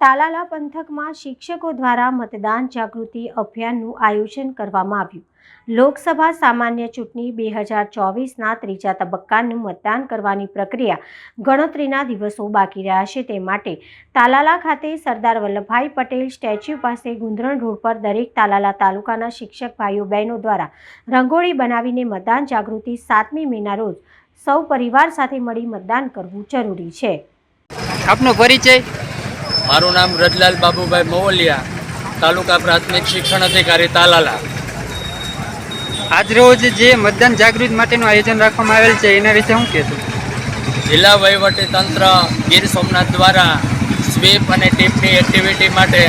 તાલાલા પંથકમાં શિક્ષકો દ્વારા મતદાન જાગૃતિ અભિયાનનું આયોજન કરવામાં આવ્યું. લોકસભા સામાન્ય ચૂંટણી બે હજાર ચોવીસના ત્રીજા તબક્કાનું મતદાન કરવાની પ્રક્રિયા ગણતરીના દિવસો બાકી રહ્યા છે તે માટે તાલાલા ખાતે સરદાર વલ્લભભાઈ પટેલ સ્ટેચ્યુ પાસે ગુંદરણ રોડ પર દરેક તાલાલા તાલુકાના શિક્ષક ભાઈઓ બહેનો દ્વારા રંગોળી બનાવીને મતદાન જાગૃતિ સાતમી મેના રોજ સૌ પરિવાર સાથે મળી મતદાન કરવું જરૂરી છે. આપનો પરિચય? મારું નામ રજલાલ બાબુભાઈ મોવલિયા તાલુકા પ્રાથમિક શિક્ષણ અધિકારી તાલાલા. આજરોજ જે મતદાન જાગૃતિ માટેનું આયોજન રાખવામાં આવેલ છે એના વિશે શું કહેશો જિલ્લા વહીવટી તંત્ર ગીર સોમનાથ દ્વારા સ્વીપ અને ટીપની એક્ટિવિટી માટે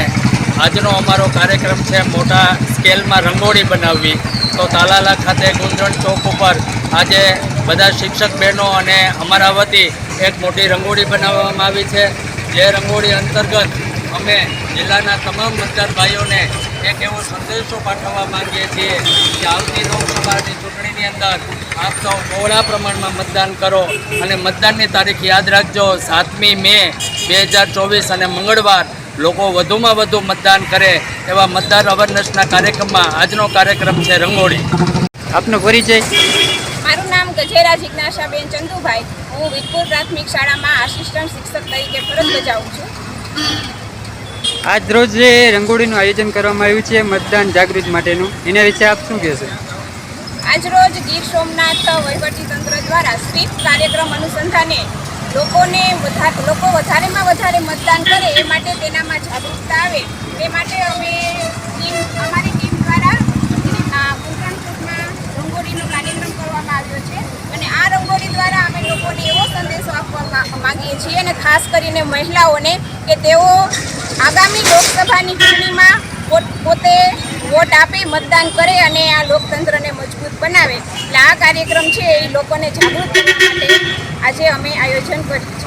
આજનો અમારો કાર્યક્રમ છે મોટા સ્કેલમાં રંગોળી બનાવવી. તો તાલાલા ખાતે ગુંજણ ચોક ઉપર આજે બધા શિક્ષક બહેનો અને અમારા વતી એક મોટી રંગોળી બનાવવામાં આવી છે. જે રંગોળી અંતર્ગત અમે જિલ્લાના તમામ મતદાર ભાઈઓને એક એવો સંદેશો પાઠવવા માંગીએ છીએ કે આવતી લોકસભાની ચૂંટણીની અંદર આપ સૌ બહોળા પ્રમાણમાં મતદાન કરો અને મતદાનની તારીખ યાદ રાખજો. સાતમી મે બે હજાર ચોવીસ અને મંગળવાર લોકો વધુમાં વધુ મતદાન કરે એવા મતદાર અવેરનેસના કાર્યક્રમમાં આજનો કાર્યક્રમ છે રંગોળી. આપનો પરિચય? ગજેરા જિજ્ઞાસાબેન ચંદુભાઈ. હું વિજપુર પ્રાથમિક શાળામાં આસિસ્ટન્ટ શિક્ષક તરીકે ફરજ બજાવું છું. આજરોજ જે રંગોળીનું આયોજન કરવામાં આવ્યું છે મતદાન જાગૃતિ માટેનું. એના વિશે આપ શું કહેશો? આજરોજ ગીર સોમનાથ વહીવટીતંત્ર દ્વારા સ્વીપ કાર્યક્રમ અનુસંધાને લોકોને વધારે લોકો વધારેમાં વધારે મતદાન કરે એ માટે તેનામાં જાગૃતતા આવે. તે માટે અમે ટીમ અમારી ટીમ દ્વારા આ મુદ્રણકૂટમાં રંગોળીનો કાર્યક્રમ કરવામાં આવ્યો છે અને આ રંગોળી દ્વારા અમે લોકોને એવો સંદેશો આપવા મા- માંગીએ છીએ અને ખાસ કરીને મહિલાઓને કે તેઓ આગામી લોકસભાની ચૂંટણીમાં પોત- વોટ આપી, મતદાન કરે અને આ લોકતંત્રને મજબૂત બનાવે. એટલે આ કાર્યક્રમ છે એ લોકોને જાગૃત કરવા માટે આજે અમે આયોજન કર્યું છે.